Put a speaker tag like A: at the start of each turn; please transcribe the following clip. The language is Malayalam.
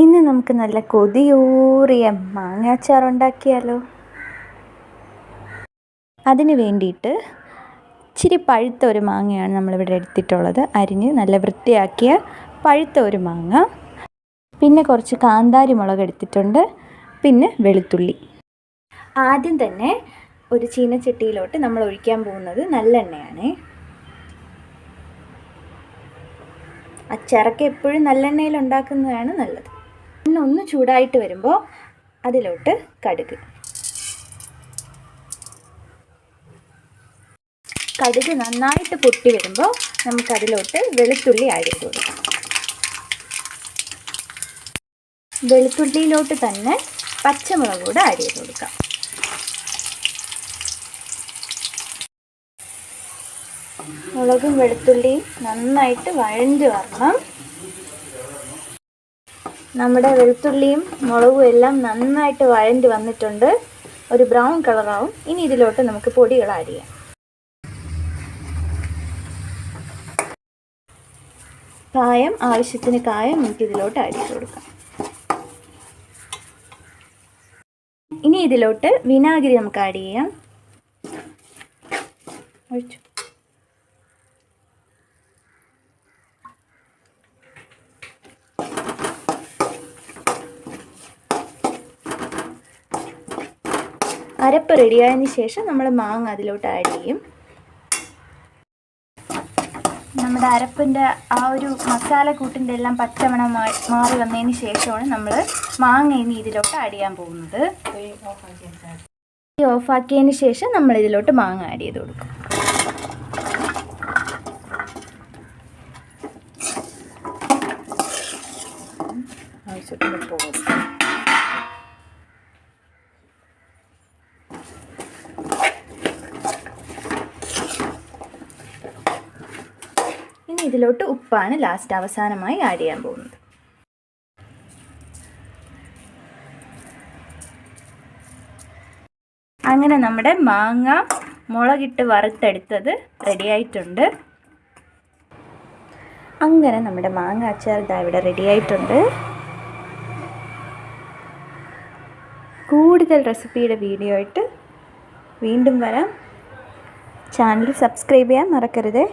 A: ഇന്ന് നമുക്ക് നല്ല കൊതിയൂറിയ മാങ്ങാച്ചാർ ഉണ്ടാക്കിയാലോ? അതിന് വേണ്ടിയിട്ട് ഇച്ചിരി പഴുത്ത ഒരു മാങ്ങയാണ് നമ്മളിവിടെ എടുത്തിട്ടുള്ളത്. അരിഞ്ഞ് നല്ല വൃത്തിയാക്കിയ പഴുത്ത ഒരു മാങ്ങ. പിന്നെ കുറച്ച് കാന്താരി മുളക് എടുത്തിട്ടുണ്ട്. പിന്നെ വെളുത്തുള്ളി. ആദ്യം തന്നെ ഒരു ചീനച്ചട്ടിയിലോട്ട് നമ്മൾ ഒഴിക്കാൻ പോകുന്നത് നല്ലെണ്ണയാണ് അച്ചാറൊക്കെ എപ്പോഴും നല്ലെണ്ണയിൽ ഉണ്ടാക്കുന്നതാണ് നല്ലത്. എണ്ണ ഒന്ന് ചൂടായിട്ട് വരുമ്പോൾ അതിലോട്ട് കടുക്. കടുക് നന്നായിട്ട് പൊട്ടി വരുമ്പോൾ നമുക്കതിലോട്ട് വെളുത്തുള്ളി ആഡ് ചെയ്ത് കൊടുക്കാം. വെളുത്തുള്ളിയിലോട്ട് തന്നെ പച്ചമുളക് കൂടെ ആഡ് ചെയ്ത് കൊടുക്കാം. മുളകും വെളുത്തുള്ളിയും നന്നായിട്ട് വഴഞ്ഞ് വരണം. നമ്മുടെ വെളുത്തുള്ളിയും മുളകും എല്ലാം നന്നായിട്ട് വഴണ്ടി വന്നിട്ടുണ്ട്. ഒരു ബ്രൗൺ കളറാവും. ഇനി ഇതിലോട്ട് നമുക്ക് പൊടികൾ ആഡ് ചെയ്യാം. കായം ആവശ്യത്തിന് കായം നമുക്ക് ഇതിലോട്ട് ആഡ് ചെയ്ത് കൊടുക്കാം. ഇനി ഇതിലോട്ട് വിനാഗിരി നമുക്ക് ആഡ് ചെയ്യാം. ഒഴിച്ചു. അരപ്പ് റെഡിയായതിന് ശേഷം നമ്മൾ മാങ്ങ അതിലോട്ട് ആഡ് ചെയ്യും. നമ്മുടെ അരപ്പിന്റെ ആ ഒരു മസാല കൂട്ടിന്റെ എല്ലാം പച്ചമണം മാറി വന്നതിന് ശേഷമാണ് നമ്മൾ മാങ്ങ ഇനി ഇതിലോട്ട് ആഡ് ചെയ്യാൻ പോകുന്നത്. ഓഫാക്കിയതിന് ശേഷം നമ്മൾ ഇതിലോട്ട് മാങ്ങ ആഡ് ചെയ്ത് കൊടുക്കും. ആവശ്യത്തിന് പോകും ഇനി ഇതിലോട്ട് ഉപ്പാണ് ലാസ്റ്റ് അവസാനമായി ആഡ് ചെയ്യാൻ പോകുന്നത്. അങ്ങനെ നമ്മുടെ മാങ്ങ മുളകിട്ട് വറുത്തെടുത്തത് റെഡിയായിട്ടുണ്ട് അങ്ങനെ നമ്മുടെ മാങ്ങ അച്ചാർ ഇതാ ഇവിടെ റെഡിയായിട്ടുണ്ട് കൂടുതൽ റെസിപ്പിയുടെ വീഡിയോ ആയിട്ട് വീണ്ടും വരാം. ചാനൽ സബ്സ്ക്രൈബ് ചെയ്യാൻ മറക്കരുതേ.